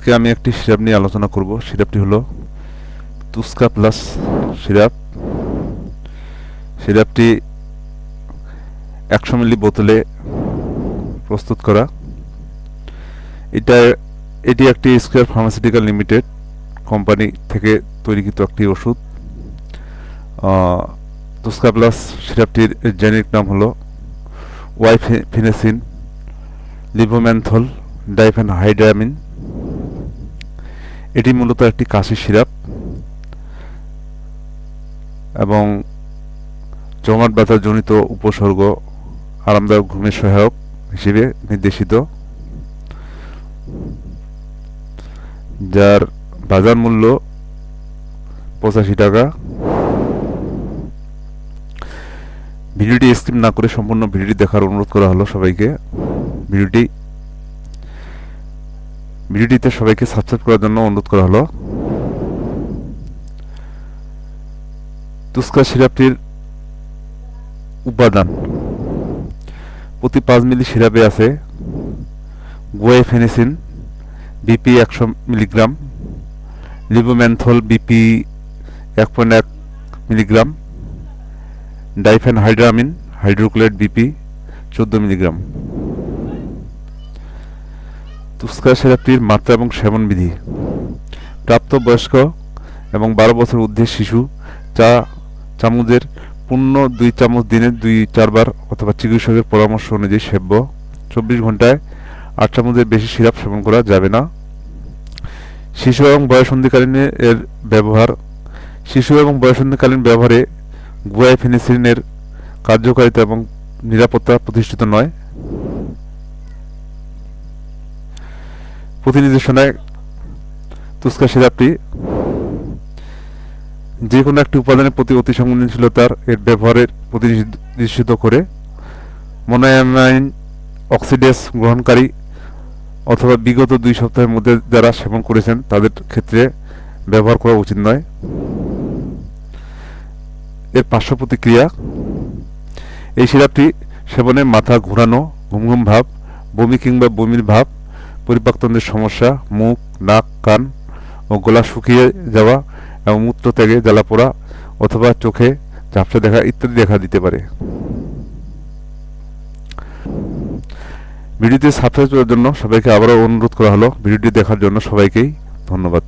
আজকে আমি একটি সিরাপ নিয়ে আলোচনা করব। সিরাপটি হলো তুস্কা প্লাস সিরাপ। সিরাপটি একশো মিলি বোতলে প্রস্তুত করা। এটা, এটি একটি স্কোয়ার ফার্মাসিউটিক্যাল লিমিটেড কোম্পানি থেকে তৈরিকৃত একটি ওষুধ। তুস্কা প্লাস সিরাপটির জেনেরিক নাম হলো ওয়াইফিনেসিন, লিভোম্যান্থল ডাইফেন হাইড্রামিন এটি মূলত একটি কাশি সিরাপ এবং জমাট ব্যথা জনিত উপসর্গ, আরামদায়ক ঘুমের সহায়ক হিসেবে নির্দেশিত, যার বাজার মূল্য পঁচাশি টাকা। ভিডিওটি স্কিপ না করে সম্পূর্ণ ভিডিওটি দেখার অনুরোধ করা হলো সবাইকে। ভিডিওটি ভিডিওটিতে সবাইকে সাবস্ক্রাইব করার জন্য অনুরোধ করা হলো। তুস্কা সিরাপটির উপাদান। প্রতি পাঁচ মিলি সিরাপে আছে গোয়েফেনিসিন বিপি একশো মিলিগ্রাম, লিবোম্যান্থল বিপি এক পয়েন্ট এক milligram diphenhydramine hydrochloride BP চোদ্দ মিলিগ্রাম। তুস্কা সিরাপটির মাত্রা এবং সেবন বিধি। প্রাপ্তবয়স্ক এবং বারো বছর ঊর্ধ্বের শিশু চা চামচের পূর্ণ দুই চামচ দিনে দুই, চারবার অথবা চিকিৎসকের পরামর্শ অনুযায়ী সেব্য। চব্বিশ ঘন্টায় আট চামচের বেশি সিরাপ সেবন করা যাবে না। শিশু এবং বয়সন্ধিকালীন এর ব্যবহার। শিশু এবং বয়সন্ধিকালীন ব্যবহারে গুয়াইফেনিসিনের কার্যকারিতা এবং নিরাপত্তা প্রতিষ্ঠিত নয়। প্রতি নির্দেশনায় তুস্কা সিরাপটি যে কোনো একটি উপাদানের প্রতি অতি সংবেদনশীলতার এর ব্যবহারের প্রতি নিশ্চিত করে মনোয়ামাইন অক্সিডেস গ্রহণকারী অথবা বিগত দুই সপ্তাহের মধ্যে যারা সেবন করেছেন, তাদের ক্ষেত্রে ব্যবহার করা উচিত নয়। এর পার্শ্ব প্রতিক্রিয়া, এই সিরাপটি সেবনে মাথা ঘোরানো, ঘুম ঘুম ভাব, বমি কিংবা বমির ভাব পরিপাকতন্ত্রের সমস্যা, মুখ, নাক, কান ও গলা শুকিয়ে যাওয়া এবং মূত্র ত্যাগে জ্বালা পোড়া অথবা চোখে ঝাপসা দেখা ইত্যাদি দেখা দিতে পারে। ভিডিওতে সাবস্ক্রাইব করার জন্য সবাইকে আবারও অনুরোধ করা হলো। ভিডিওটি দেখার জন্য সবাইকেই ধন্যবাদ।